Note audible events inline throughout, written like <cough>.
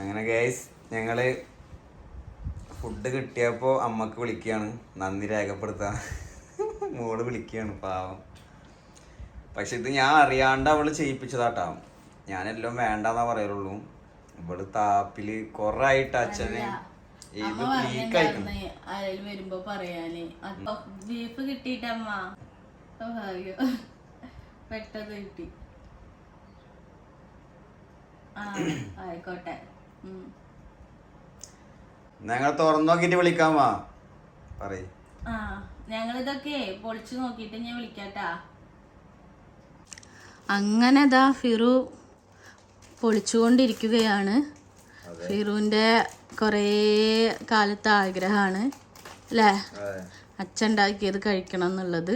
അങ്ങനെ ഗൈസ് ഞങ്ങൾ ഫുഡ് കിട്ടിയപ്പോൾ അമ്മയ്ക്ക് വിളിക്കുകയാണ് നന്ദി രേഖപ്പെടുത്താൻ. മോൾ വിളിക്കുകയാണ് പാവം. പക്ഷെ ഇത് ഞാൻ അറിയാണ്ട് അവൾ ചെയ്യിപ്പിച്ചതാട്ടാ. ഞാനെല്ലാം വേണ്ടെന്നാ പറയുള്ളൂ ഇവൾ താപ്പിൽ കൊറായിട്ട് അച്ഛന് ഇത് ആരെങ്കിലും വരുമ്പോ പറയാന്. അപ്പൊ ബീഫ് കിട്ടിയിട്ടമ്മ. ഓ, ഭാഗ്യം. പെട്ടെന്ന് കിട്ടി. ആ ആയിക്കോട്ടെ. ഞങ്ങൾ തുറന്നു നോക്കിട്ട് വിളിക്കാമാ പറയ്. ആ ഞങ്ങളിതൊക്കെ പൊളിച്ചു നോക്കിയിട്ട് ഞാൻ വിളിക്കാട്ടാ. അങ്ങനെ ദാ ഫിറു പൊളിച്ചുകൊണ്ടിരിക്കുകയാണ്. ഫിറുവിന്റെ കുറേ കാലത്തെ ആഗ്രഹമാണ് അല്ലേ? അച്ഛൻ ഉണ്ടാക്കിയത് കഴിക്കണം എന്നുള്ളത്.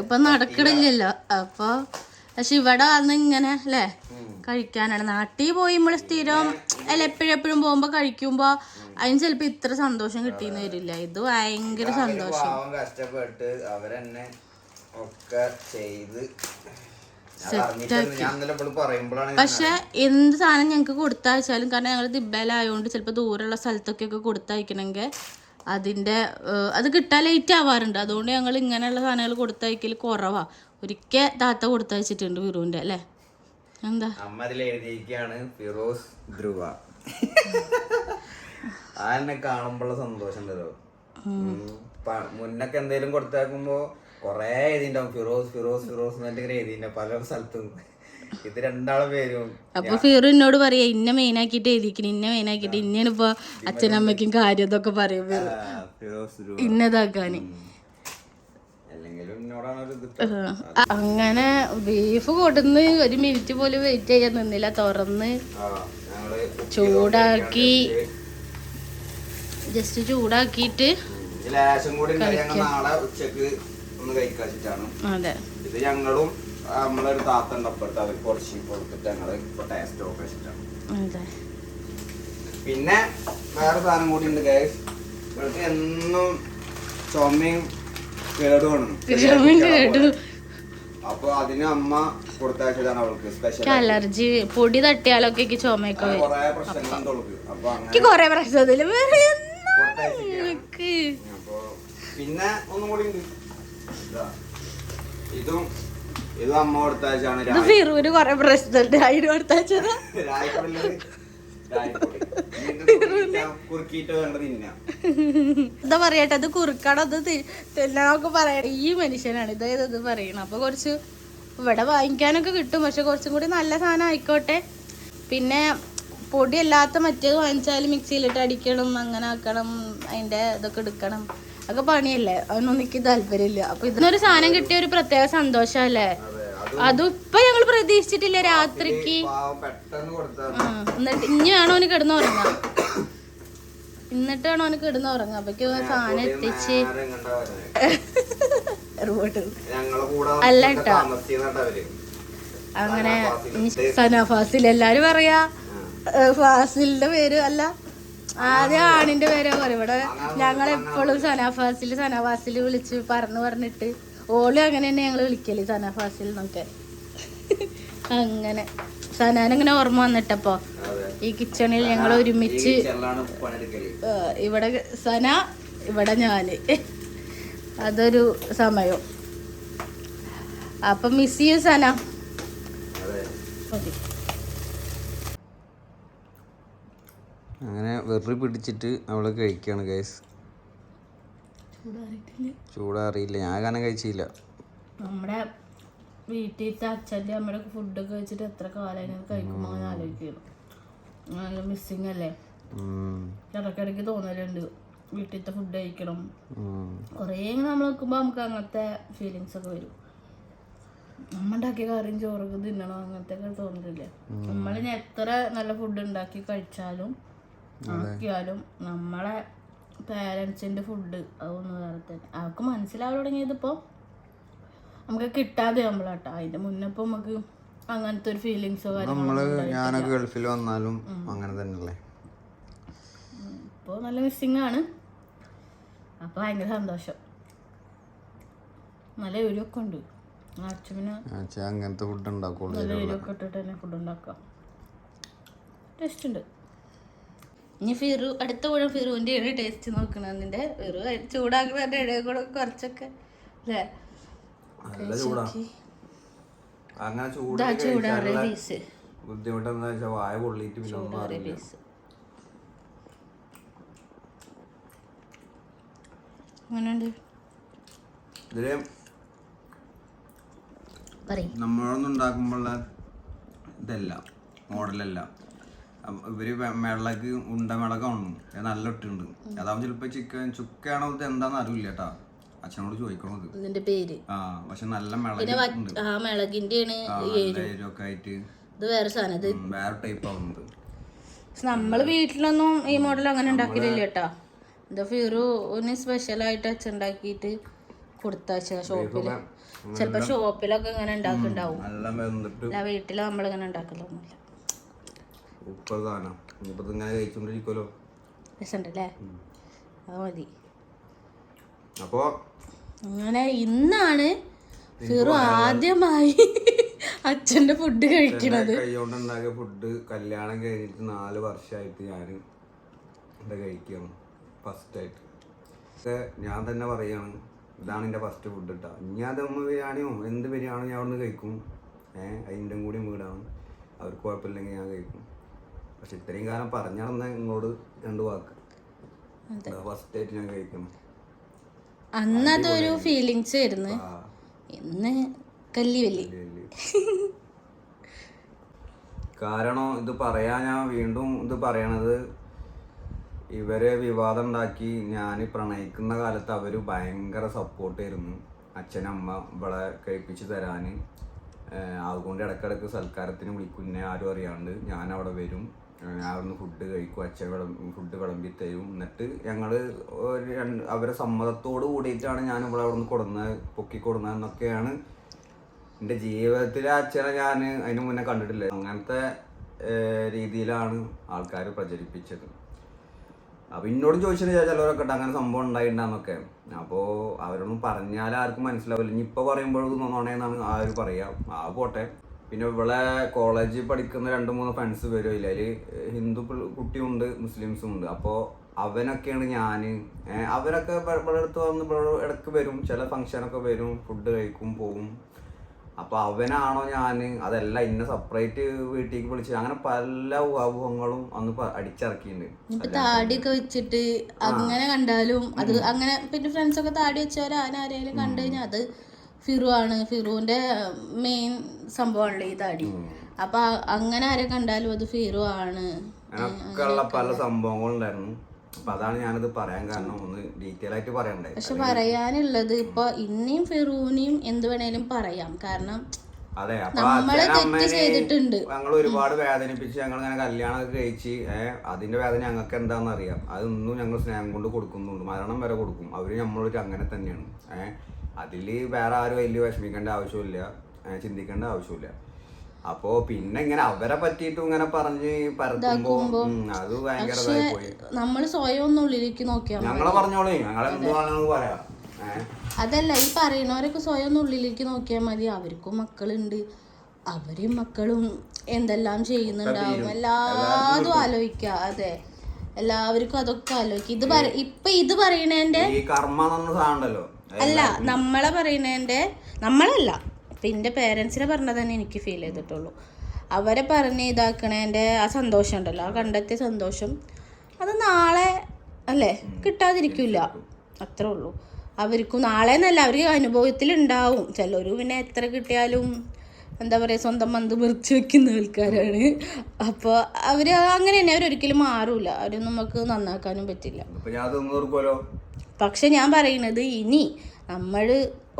ഇപ്പൊ നടക്കണില്ലല്ലോ. അപ്പൊ പക്ഷെ ഇവിടെ വന്ന് ഇങ്ങനെ അല്ലേ? കഴിക്കാനാണ്. നാട്ടിൽ പോയി നമ്മൾ സ്ഥിരം അല്ല എപ്പോഴെപ്പോഴും എപ്പോഴും പോകുമ്പോ കഴിക്കുമ്പോ അതിന് ചിലപ്പോ ഇത്ര സന്തോഷം കിട്ടിയെന്ന് വരില്ല. ഇത് ഭയങ്കര സന്തോഷം. കഷ്ടപ്പെട്ട് അവരെന്നെ ഒക്കെ ചെയ്ത് പക്ഷെ എന്ത് സാധനം ഞങ്ങൾക്ക് കൊടുത്താച്ചാലും കാരണം ഞങ്ങൾ ദിബയിലായതുകൊണ്ട് ചിലപ്പോൾ ദൂരെയുള്ള സ്ഥലത്തൊക്കെ കൊടുത്തയക്കണമെങ്കിൽ അതിന്റെ അത് കിട്ടാൻ ലേറ്റ് ആവാറുണ്ട്. അതുകൊണ്ട് ഞങ്ങൾ ഇങ്ങനെയുള്ള സാധനങ്ങൾ കൊടുത്തയക്കൽ കുറവാ. ഒരിക്കൽ താത്ത കൊടുത്തയച്ചിട്ടുണ്ട് വിറുവിന്റെ അല്ലേ? എന്താ? അമ്മ അതിൽ എഴുതിയിരിക്കുകയാണ് ഫിറോസ് ധ്രുവ. ആ എന്നെ കാണുമ്പോഴുള്ള സന്തോഷം ഉണ്ടല്ലോ മുന്നൊക്കെ എന്തേലും കൊടുത്തേക്കുമ്പോ കൊറേ എഴുതിണ്ടാവും ഫിറോസ് ഫിറോസ് ഫിറോസ് എന്നിട്ട് ഇങ്ങനെ എഴുതിണ്ട പല സ്ഥലത്തും. ഇത് രണ്ടാളും പേരും അപ്പൊ ഫിറു എന്നോട് പറയാ ഇന്ന മെയിൻ ആക്കിട്ട് എഴുതിക്കണം ഇന്ന മെയിനാക്കിയിട്ട് ഇന്നയാണ് ഇപ്പൊ അച്ഛനമ്മയ്ക്കും കാര്യം ഇതൊക്കെ പറയും ഇന്നതാക്കാന് അങ്ങനെ ബീഫ് കൊടുന്ന് ഒരു മിനിറ്റ് പോലും വെയിറ്റ് ചെയ്യാൻ നിന്നില്ല. തുറന്ന് ചൂടാക്കി. ജസ്റ്റ് ചൂടാക്കിയിട്ട് അതെ. ഇത് ഞങ്ങളും നമ്മളൊരു താത്ത ഉണ്ട് അപ്പുറത്ത് അവർക്ക് കുറച്ച് കൊടുത്തിട്ട് ഞങ്ങൾ ഇപ്പൊ ടേസ്റ്റ് ഒക്കെ വെച്ചിട്ടാണ് അതെ. പിന്നെ വേറെ സാധനം കൂടി ഉണ്ട് ഗൈസ് ഇവിടുത്തെ എന്നും ചുമയും കേടുമാണ്. അപ്പൊ അതിന് അമ്മ കൊടുത്തയച്ചതാണ് അവൾക്ക് സ്പെഷ്യൽ അലർജി പൊടി തട്ടിയാലൊക്കെ ചുമയൊക്കെ കൊറേ പ്രശ്നങ്ങളുണ്ട് അവൾക്ക് അപ്പൊ അങ്ങനെ കൊറേ പ്രശ്നത്തിൽ വേറെ. പിന്നെ ഒന്നും കൂടി ഉണ്ട്. ഇതാ. ഇതും അമ്മ കൊടുത്തയച്ചാണ് ഫിറൂന് കൊറേ പ്രശ്നമുണ്ട് അതിന് തിന്നാം എന്താ പറയട്ടെ അത് കുറുക്കാണ് അത് തിന്നണമൊക്കെ പറയണം ഈ മനുഷ്യനാണ്. ഇതായത് ഇത് പറയണം അപ്പൊ കുറച്ച് ഇവിടെ വാങ്ങിക്കാനൊക്കെ കിട്ടും. പക്ഷെ കുറച്ചും കൂടി നല്ല സാധനം ആയിക്കോട്ടെ. പിന്നെ പൊടിയല്ലാത്ത മറ്റേത് വാങ്ങിച്ചാൽ മിക്സിയിലിട്ട് അടിക്കണം അങ്ങനെ ആക്കണം അതിന്റെ ഇതൊക്കെ എടുക്കണം. അതൊക്കെ പണിയല്ലേ? അതൊന്നും എനിക്ക് താല്പര്യമില്ല. അപ്പൊ ഇതിനൊരു സാധനം കിട്ടിയ ഒരു പ്രത്യേക സന്തോഷമല്ലേ? അതെ അത് അതും ഇപ്പൊ ഞങ്ങൾ പ്രതീക്ഷിച്ചിട്ടില്ല രാത്രിക്ക്. എന്നിട്ട് ഇനി വേണോ അവന് കിടന്ന് ഉറങ്ങാം എന്നിട്ട് വേണോ അവന് കിടന്ന് ഉറങ്ങാം അപ്പൊക്ക് സാധനം എത്തിച്ച്. അല്ല കേട്ടോ. അങ്ങനെ സനാഫാസിൽ എല്ലാരും പറയാ. ഫാസിലിന്റെ പേര് അല്ല. ആദ്യം ആണിന്റെ പേരാ പറയും. ഇവിടെ ഞങ്ങൾ എപ്പോഴും സനാഫാസിൽ സനാഫാസിൽ സന ഫാസിൽ വിളിച്ച് പറഞ്ഞു പറഞ്ഞിട്ട് ഓളും അങ്ങനെ തന്നെ ഞങ്ങൾ വിളിക്കൽ സനാഫാസിൽ നോക്കെ എന്നൊക്കെ. അങ്ങനെ. സനാനിങ്ങനെ ഓർമ്മ വന്നിട്ടപ്പോ? ഈ കിച്ചണിൽ ഞങ്ങൾ ഒരുമിച്ച് ഇവിടെ സന ഇവിടെ ഞാൻ. അതൊരു സമയം. അപ്പം മിസ് ചെയ്യും സന. അതെ മതി അങ്ങനെ വെറി പിടിച്ചിട്ട് അവൾ കഴിക്കാണ് ഗൈസ് ചൂടാറിയില്ല. ഞാൻ കാരണം കഴിച്ചില്ല. നമ്മുടെ വീട്ടിലത്തെ അച്ഛന്റെ നമ്മുടെ ഫുഡൊക്കെ കഴിച്ചിട്ട് എത്ര കാലം കഴിക്കുമ്പോൾ ആലോചിക്കുന്നു. നല്ല മിസ്സിങ് അല്ലേ? ഇടക്കിടക്ക് ഇടയ്ക്കിടയ്ക്ക് തോന്നലുണ്ട്. വീട്ടിലത്തെ ഫുഡ് കഴിക്കണം. കുറേ ഇങ്ങനെ നമ്മൾ നിൽക്കുമ്പോൾ നമുക്ക് അങ്ങനത്തെ ഫീലിങ്സ് ഒക്കെ വരും. നമ്മണ്ടാക്കിയ കാര്യം കറിയും ചോറൊക്കെ തിന്നണം? അങ്ങനത്തെ ഒക്കെ തോന്നില്ല നമ്മളിനി എത്ര നല്ല ഫുഡ് ഉണ്ടാക്കി കഴിച്ചാലും ആക്കിയാലും നമ്മളെ പേരൻസിന്റെ ഫുഡ് അതൊന്നും വേറെ തന്നെ അവർക്ക് മനസ്സിലാവാൻ തുടങ്ങിയതിപ്പോൾ നമുക്ക് കിട്ടാതെ നമ്മളാട്ടോ അതിന്റെ മുന്നേ ഇപ്പോൾ നമുക്ക് അങ്ങനത്തെ ഒരു ഫീലിങ്സോ നമ്മൾ ഞാനൊക്കെ ഗൾഫിൽ വന്നാലും അങ്ങനെ തന്നെയല്ലേ? ഇപ്പോൾ നല്ല മിസ്സിങ് ആണ്. അപ്പോൾ ഭയങ്കര സന്തോഷം. നല്ല എരിവൊക്കെ ഉണ്ട്. അങ്ങനത്തെ ഫുഡ് ഉണ്ടാക്കുള്ളൂ നല്ല എരിവൊക്കെ ഇട്ടിട്ട് തന്നെ ഫുഡ് ഉണ്ടാക്കാം. ടേസ്റ്റ് ഉണ്ട്. ഇനി ഫിറു അടുത്ത കൂടെ ഫിറുവിന്റെ ആണ് ടേസ്റ്റ് നോക്കണതിന്റെ ഫിറു ചൂടാക്കുന്നതിന്റെ ഇടയിൽ കൂടെ കുറച്ചൊക്കെ അല്ലേ? അങ്ങനെ ചൂട് ഇതാ ചൂടാറിയ കഴിച്ചാലുള്ള പീസ്. ബുദ്ധിമുട്ട് എന്താ വെച്ചാൽ വായ പൊള്ളിയിട്ട് പിന്നെ ഒന്നും ചൂടാറിയ അറിയില്ല പീസ്. അങ്ങനെയുണ്ട് ഇതിൽ പറയും. നമ്മളൊന്നും ഉണ്ടാക്കുമ്പോഴുള്ള ഇതല്ല മോഡലല്ല. ഇവർ മിളക് ഉണ്ട മിളകാണ് അത് നല്ല ഇട്ടുണ്ട് അതാവുമ്പോ ചിലപ്പോ ചിക്കൻ ചുക്കയാണോ ഇത് എന്താന്ന് അറിയില്ല കേട്ടാ. അച്ഛനോട് ചോദിക്കണത് ഇതിന്റെ പേര്. ആ പക്ഷെ നല്ല മിളക് ആ മിളകിന്റെ ആ, ആയിട്ട്. ഇത് വേറെ സാധനം. ഇത് വേറെ ടൈപ്പ് ആവുന്നത് നമ്മൾ വീട്ടിലൊന്നും ഈ മോഡൽ അങ്ങനെ ഉണ്ടാക്കിയില്ല കേട്ടാ. ഇത് ഫിറുവിന് സ്പെഷ്യലായിട്ട് അച്ഛൻ ഉണ്ടാക്കിയിട്ട് കൊടുത്താച്ച ഷോപ്പിൽ ചിലപ്പോ ഷോപ്പിലൊക്കെ ഇങ്ങനെ ഉണ്ടാക്കുന്നുണ്ടാവും വീട്ടിൽ നമ്മളിങ്ങനെ ഉണ്ടാക്കലൊന്നുമില്ല. ഉപ്പ് സാധനം ഇനിയിപ്പോ ഇങ്ങനെ കഴിച്ചോണ്ടിരിക്കുമല്ലോ രസമുണ്ടല്ലേ അത് മതി. അപ്പോ അങ്ങനെ ഇന്നാണ് ഫിറു ആദ്യമായി <laughs> അച്ഛന്റെ ഫുഡ് കഴിക്കുന്നത് കൈകൊണ്ടുണ്ടാക്കിയ ഫുഡ് കല്യാണം കഴിഞ്ഞിട്ട് നാല് വർഷമായിട്ട് ഞാൻ എന്താ കഴിക്കുകയാണ് ഫസ്റ്റ് ആയിട്ട്. പക്ഷേ ഞാൻ തന്നെ പറയാണ് ഇതാണ് എന്റെ ഫസ്റ്റ് ഫുഡ് കേട്ടോ ഇനി അതൊന്ന് ബിരിയാണിയോ എന്ത് ബിരിയാണോ ഞാൻ അവിടുന്ന് കഴിക്കും. ഏഹ് അതിന്റെ കൂടി വീടാണ് അവർക്ക് കുഴപ്പമില്ലെങ്കിൽ ഞാൻ കഴിക്കും. പക്ഷെ ഇത്രയും കാലം പറഞ്ഞു നിങ്ങളോട് രണ്ടു വാക്ക്. ഫസ്റ്റ് ആയിട്ട് ഞാൻ കഴിക്കണം അന്നതൊരു ഫീലിങ്സ് ആയിരുന്നു ഇന്ന് കല്ലി വലി കാരണം ഇത് പറയാ ഞാൻ വീണ്ടും ഇത് പറയണത് ഇവരെ വിവാദം ഉണ്ടാക്കി ഞാൻ പ്രണയിക്കുന്ന കാലത്ത് അവർ ഭയങ്കര സപ്പോർട്ടായിരുന്നു അച്ഛനമ്മ ഇവിടെ കഴിപ്പിച്ച് തരാൻ അതുകൊണ്ട് ഇടക്കിടക്ക് സൽക്കാരത്തിന് വിളിക്കുന്നേ ആരും അറിയാണ്ട് ഞാൻ അവിടെ വരും. അവിടുന്ന് ഫുഡ് കഴിക്കും അച്ഛൻ വിളമ്പി ഫുഡ് വിളമ്പി തരും. എന്നിട്ട് ഞങ്ങൾ അവരെ സമ്മതത്തോട് കൂടിയിട്ടാണ് ഞാൻ ഇവിടെ അവിടെ നിന്ന് കൊടുന്നത് പൊക്കി കൊടുന്നതെന്നൊക്കെയാണ് എന്റെ ജീവിതത്തിലെ അച്ഛനെ ഞാൻ അതിന് മുന്നേ കണ്ടിട്ടില്ല? അങ്ങനത്തെ രീതിയിലാണ് ആൾക്കാർ പ്രചരിപ്പിച്ചത്. അപ്പം എന്നോടും ചോദിച്ചത് ചിലവരൊക്കെ അങ്ങനെ സംഭവം ഉണ്ടായിട്ടുണ്ടെന്നൊക്കെ അപ്പോൾ അവരൊന്നും പറഞ്ഞാൽ ആർക്കും മനസ്സിലാവില്ല. ഇനി ഇപ്പോൾ പറയുമ്പോഴും നോണേന്നാണ് ആര് പറയുക ആ പോട്ടെ. പിന്നെ ഇവിടെ കോളേജിൽ പഠിക്കുന്ന രണ്ട് മൂന്ന് ഫ്രണ്ട്സ് വരും ഇല്ല അതിൽ ഹിന്ദു കുട്ടിയുണ്ട് മുസ്ലിംസും ഉണ്ട്. അപ്പോൾ അവനൊക്കെയാണ് ഞാൻ അവരൊക്കെ ഇവിടെ അടുത്ത് വന്ന് ഇവിടെ ഇടയ്ക്ക് വരും. ചില ഫങ്ഷനൊക്കെ വരും. ഫുഡ് കഴിക്കും പോവും. അപ്പോൾ അവനാണോ ഞാൻ അതല്ല ഇന്നെ സെപ്പറേറ്റ് വീട്ടിലേക്ക് വിളിച്ച് അങ്ങനെ പല ഊഹാഭൂഹങ്ങളും അന്ന് അടിച്ചിറക്കിയിട്ടുണ്ട് താടിയൊക്കെ വെച്ചിട്ട് അങ്ങനെ കണ്ടാലും അത് അങ്ങനെ പിന്നെ ഫ്രണ്ട്സൊക്കെ താടി വെച്ചവർ ആരെങ്കിലും കണ്ടു കഴിഞ്ഞാൽ അത് ഫിറു ആണ് ഫിറുവിന്റെ മെയിൻ സംഭവമാണല്ലോ ഈ താടി. അപ്പൊ അങ്ങനെ ആരെ കണ്ടാലും അത് ഫിറു ആണ് പല സംഭവങ്ങളുണ്ടായിരുന്നു. അപ്പൊ അതാണ് ഞാനിത് പറയാൻ കാരണം ഒന്ന് ഡീറ്റെയിൽ ആയിട്ട് പറയണ്ടേ. പക്ഷെ പറയാനുള്ളത് ഇപ്പൊ ഇനിയും ഫിറൂനെയും എന്ത് വേണേലും പറയാം. കാരണം അതെ. ഞങ്ങൾ ഒരുപാട് വേദനിപ്പിച്ച് ഞങ്ങൾ ഇങ്ങനെ കല്യാണമൊക്കെ കഴിച്ച് ഏഹ് അതിന്റെ വേദന ഞങ്ങൾക്ക് എന്താണെന്ന് അറിയാം അതൊന്നും ഞങ്ങൾ സ്നേഹം കൊണ്ട് കൊടുക്കുന്നുണ്ട്. മരണം വരെ കൊടുക്കും. അവർ നമ്മളൊരു അങ്ങനെ തന്നെയാണ്. ഏഹ് അതിൽ വേറെ ആരും വലിയ വിഷമിക്കേണ്ട ആവശ്യമില്ല ചിന്തിക്കേണ്ട ആവശ്യമില്ല അപ്പോ പിന്നെ ഇങ്ങനെ അവരെ പറ്റിയിട്ടും ഇങ്ങനെ പറഞ്ഞ് പരത്തുമ്പോ അത് ഭയങ്കര സ്വയം ഒന്ന് ഉള്ളിലേക്ക് ഞങ്ങളെ പറഞ്ഞോളേ ഞങ്ങൾ എന്ത് പറയാം. അതല്ല ഈ പറയുന്നവരൊക്കെ സ്വയം ഒന്ന് ഉള്ളിലേക്ക് നോക്കിയാൽ മതി. അവർക്കും മക്കളുണ്ട്. അവരും മക്കളും എന്തെല്ലാം ചെയ്യുന്നുണ്ടാവും. എല്ലാതും ആലോചിക്ക. അതെ. എല്ലാവർക്കും അതൊക്കെ ആലോചിക്കുക ഇത് പറ ഇപ്പൊ ഇത് പറയണേന്റെ കർമ്മ എന്ന സാധനം ഉണ്ടല്ലോ അല്ല നമ്മളെ പറയുന്നതിന്റെ നമ്മളല്ല. പിന്നെ എന്റെ പേരൻസിനെ പറഞ്ഞത് തന്നെ എനിക്ക് ഫീൽ ചെയ്തിട്ടുള്ളൂ. അവരെ പറഞ്ഞ് ഇതാക്കണേന്റെ ആ സന്തോഷം ഉണ്ടല്ലോ. ആ കണ്ടെത്തിയ സന്തോഷം. അത് നാളെ അല്ലേ? കിട്ടാതിരിക്കില്ല അത്രേ ഉള്ളൂ. അവർക്കും നാളെ എന്നല്ല അവർക്ക് അനുഭവത്തിൽ ഉണ്ടാവും ചിലർ പിന്നെ എത്ര കിട്ടിയാലും എന്താ പറയുക സ്വന്തം മന്ത് മുറിച്ച് വെക്കുന്ന ആൾക്കാരാണ്. അപ്പോൾ അവർ അങ്ങനെ തന്നെ അവരൊരിക്കലും മാറൂല. അവർ നമുക്ക് നന്നാക്കാനും പറ്റില്ല. പക്ഷെ ഞാൻ പറയുന്നത് ഇനി നമ്മൾ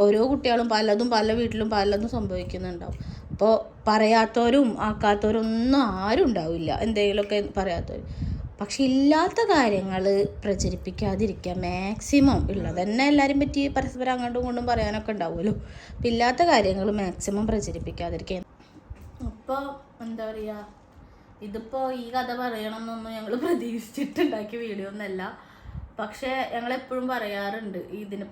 ഓരോ കുട്ടികളും പലതും പല വീട്ടിലും പലതും സംഭവിക്കുന്നുണ്ടാവും. അപ്പോൾ പറയാത്തവരും ആക്കാത്തവരും ഒന്നും ആരും ഉണ്ടാവില്ല. എന്തെങ്കിലുമൊക്കെ പറയാത്തവർ പക്ഷെ ഇല്ലാത്ത കാര്യങ്ങൾ പ്രചരിപ്പിക്കാതിരിക്കുക മാക്സിമം ഉള്ളത് തന്നെ എല്ലാവരും പറ്റി പരസ്പരം അങ്ങോട്ടും ഇങ്ങോട്ടും പറയാനൊക്കെ ഉണ്ടാവുമല്ലോ. അപ്പം ഇല്ലാത്ത കാര്യങ്ങൾ മാക്സിമം പ്രചരിപ്പിക്കാതിരിക്കുക അപ്പോൾ എന്താ പറയുക ഇതിപ്പോൾ ഈ കഥ പറയണമെന്നൊന്നും ഞങ്ങൾ പ്രതീക്ഷിച്ചിട്ടുണ്ടാക്കിയ വീഡിയോ ഒന്നല്ല. പക്ഷേ ഞങ്ങൾ എപ്പോഴും പറയാറുണ്ട് ഇതിന്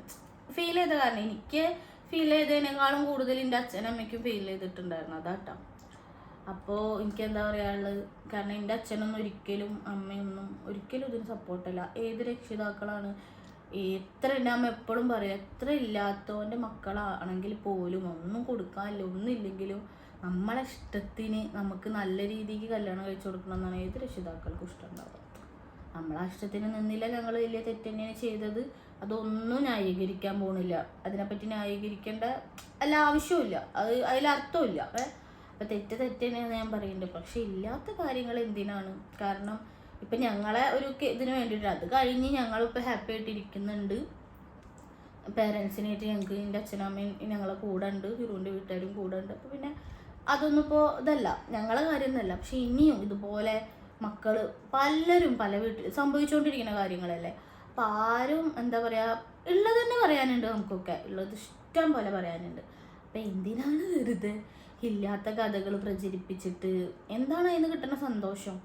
ഫീൽ ചെയ്ത കാരണം എനിക്ക് ഫീൽ ചെയ്തതിനേക്കാളും കൂടുതൽ എന്റെ അച്ഛനും അമ്മയ്ക്കും ഫീൽ ചെയ്തിട്ടുണ്ടായിരുന്നു. അതാട്ടോ. അപ്പോൾ എനിക്ക് എന്താ പറയാനുള്ളത്? കാരണം എന്റെ അച്ഛനൊന്നും ഒരിക്കലും അമ്മയൊന്നും ഒരിക്കലും ഇതിന് സപ്പോർട്ടല്ല ഏത് രക്ഷിതാക്കളാണ്? എത്ര എന്റെ അമ്മ എപ്പോഴും പറയും എത്ര ഇല്ലാത്തവന്റെ മക്കളാണെങ്കിൽ പോലും ഒന്നും കൊടുക്കാനില്ല ഒന്നുമില്ലെങ്കിലും നമ്മളെ ഇഷ്ടത്തിന് നമുക്ക് നല്ല രീതിക്ക് കല്യാണം കഴിച്ചു കൊടുക്കണം എന്നാണ് ഏത് രക്ഷിതാക്കൾക്കും ഇഷ്ടമുണ്ടാവുക നമ്മളെ ഇഷ്ടത്തിന് നിന്നില്ല ഞങ്ങൾ വലിയ തെറ്റ് തന്നെയാണ് ചെയ്തത്. അതൊന്നും ന്യായീകരിക്കാൻ പോണില്ല. അതിനെപ്പറ്റി ന്യായീകരിക്കേണ്ട അല്ല ആവശ്യമില്ല അത് അതിലർത്ഥമില്ല അപ്പം തെറ്റ് തെറ്റ് തന്നെയാണ് ഞാൻ പറയുന്നുണ്ട് പക്ഷെ ഇല്ലാത്ത കാര്യങ്ങൾ എന്തിനാണ്? കാരണം ഇപ്പം ഞങ്ങളെ ഒരു ഇതിന് വേണ്ടിയിട്ട് അത് കഴിഞ്ഞ് ഞങ്ങളിപ്പോൾ ഹാപ്പി ആയിട്ടിരിക്കുന്നുണ്ട് പേരൻസിനായിട്ട് ഞങ്ങൾക്ക് എന്റെ അച്ഛനും അമ്മയും ഞങ്ങളെ കൂടെ ഉണ്ട്. ഗുരുവിന്റെ വീട്ടുകാരും കൂടെ ഉണ്ട്. അപ്പോൾ പിന്നെ അതൊന്നും ഇപ്പോൾ ഇതല്ല. ഞങ്ങളെ കാര്യമൊന്നുമല്ല പക്ഷെ ഇനിയും ഇതുപോലെ മക്കൾ പലരും പല വീട്ടിൽ സംഭവിച്ചുകൊണ്ടിരിക്കുന്ന കാര്യങ്ങളല്ലേ. അപ്പം ആരും എന്താ പറയുക ഉള്ളത് തന്നെ പറയാനുണ്ട് നമുക്കൊക്കെ. ഉള്ളത് ഇഷ്ടം പോലെ പറയാനുണ്ട്. അപ്പം എന്തിനാണ് വെറുതെ ഇല്ലാത്ത കഥകൾ പ്രചരിപ്പിച്ചിട്ട് എന്താണ് അതിന് കിട്ടുന്ന സന്തോഷം?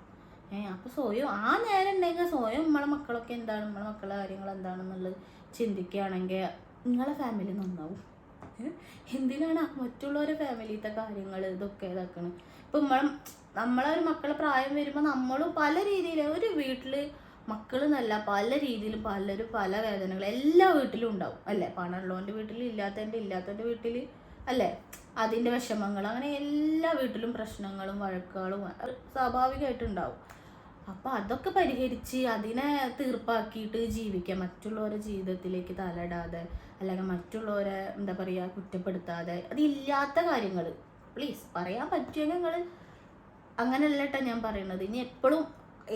ഏ അപ്പോൾ സ്വയം ആ നേരം ഉണ്ടെങ്കിൽ സ്വയം നമ്മളെ മക്കളൊക്കെ എന്താണ് നമ്മളെ മക്കളുടെ കാര്യങ്ങൾ എന്താണെന്നുള്ളത് ചിന്തിക്കുകയാണെങ്കിൽ നിങ്ങളെ ഫാമിലി നന്നാവും? എന്തിനാണ് മറ്റുള്ളവരെ ഫാമിലിത്തെ കാര്യങ്ങൾ ഇതൊക്കെ ഇതാക്കണം? ഇപ്പം നമ്മളെ നമ്മളെ ഒരു മക്കളെ പ്രായം വരുമ്പോൾ നമ്മളും പല രീതിയിൽ ഒരു വീട്ടിൽ മക്കൾ എന്നല്ല പല രീതിയിലും പലരും പല വേദനകൾ എല്ലാ വീട്ടിലും ഉണ്ടാവും അല്ലേ? പണമുള്ളവന്റെ വീട്ടിൽ ഇല്ലാത്തതിന്റെ ഇല്ലാത്തവന്റെ വീട്ടിൽ അല്ലേ? അതിന്റെ വിഷമങ്ങൾ അങ്ങനെ എല്ലാ വീട്ടിലും പ്രശ്നങ്ങളും വഴക്കുകളും സ്വാഭാവികമായിട്ടുണ്ടാവും അപ്പോൾ അതൊക്കെ പരിഹരിച്ച് അതിനെ തീർപ്പാക്കിയിട്ട് ജീവിക്കുക മറ്റുള്ളവരുടെ ജീവിതത്തിലേക്ക് തലയിടാതെ അല്ലെങ്കിൽ മറ്റുള്ളവരെ എന്താ പറയുക കുറ്റപ്പെടുത്താതെ അതില്ലാത്ത കാര്യങ്ങൾ പ്ലീസ് പറയാൻ പറ്റുമെങ്കിൽ നിങ്ങൾ അങ്ങനെയല്ല കേട്ടോ ഞാൻ പറയുന്നത് ഇനി എപ്പോഴും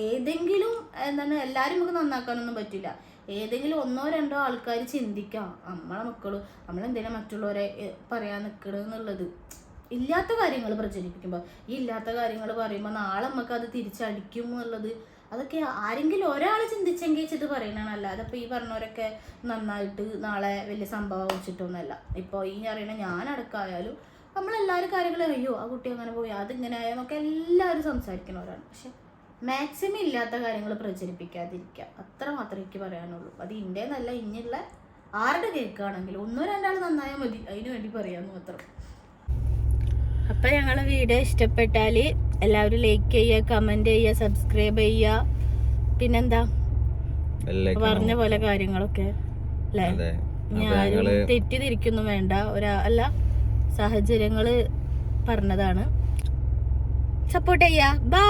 ഏതെങ്കിലും എന്താണ് എല്ലാവരും നമുക്ക് നന്നാക്കാനൊന്നും പറ്റില്ല. ഏതെങ്കിലും ഒന്നോ രണ്ടോ ആൾക്കാർ ചിന്തിക്കാം. നമ്മളെ മക്കളും നമ്മളെന്തിനാ മറ്റുള്ളവരെ പറയാൻ നിൽക്കണത് എന്നുള്ളത്. ഇല്ലാത്ത കാര്യങ്ങൾ പ്രചരിപ്പിക്കുമ്പോൾ ഈ ഇല്ലാത്ത കാര്യങ്ങൾ പറയുമ്പോൾ നാളെ നമുക്ക് അത് തിരിച്ചടിക്കും എന്നുള്ളത് അതൊക്കെ ആരെങ്കിലും ഒരാൾ ചിന്തിച്ചെങ്കിൽ ചെയ്ത് പറയണതാണ്. അല്ലാതെ ഈ പറഞ്ഞവരൊക്കെ നന്നായിട്ട് നാളെ വലിയ സംഭവം വെച്ചിട്ടൊന്നുമല്ല ഇപ്പോൾ ഈ അറിയണ ഞാനടക്കമായാലും നമ്മളെല്ലാവരും കാര്യങ്ങൾ അയ്യോ ആ കുട്ടി അങ്ങനെ പോയി അതിങ്ങനെ ആയെന്നൊക്കെ എല്ലാവരും സംസാരിക്കുന്നവരാണ്. പക്ഷെ മാക്സിമം ഇല്ലാത്ത കാര്യങ്ങൾ പ്രചരിപ്പിക്കാതിരിക്കുക. അത്ര മാത്രമേ എനിക്ക് പറയാനുള്ളൂ. അത് ഇന്ത്യയെന്നല്ല നല്ല ഇനിയുള്ള ആരുടെ കേൾക്കുകയാണെങ്കിലും ഒന്നോ രണ്ടാൾ നന്നായാൽ മതി. അതിനു വേണ്ടി പറയാമെന്ന് മാത്രം. അപ്പൊ ഞങ്ങളെ വീഡിയോ ഇഷ്ടപ്പെട്ടാൽ എല്ലാവരും ലൈക്ക് ചെയ്യുക കമന്റ് ചെയ്യുക സബ്സ്ക്രൈബ് ചെയ്യുക. പിന്നെന്താ? പറഞ്ഞ പോലെ കാര്യങ്ങളൊക്കെ അല്ലേ? ഞാനും തെറ്റിദ്ധരിക്കൊന്നും വേണ്ട. ഒരാ അല്ല സാഹചര്യങ്ങൾ പറഞ്ഞതാണ്. സപ്പോർട്ട് ചെയ്യാ ബൈ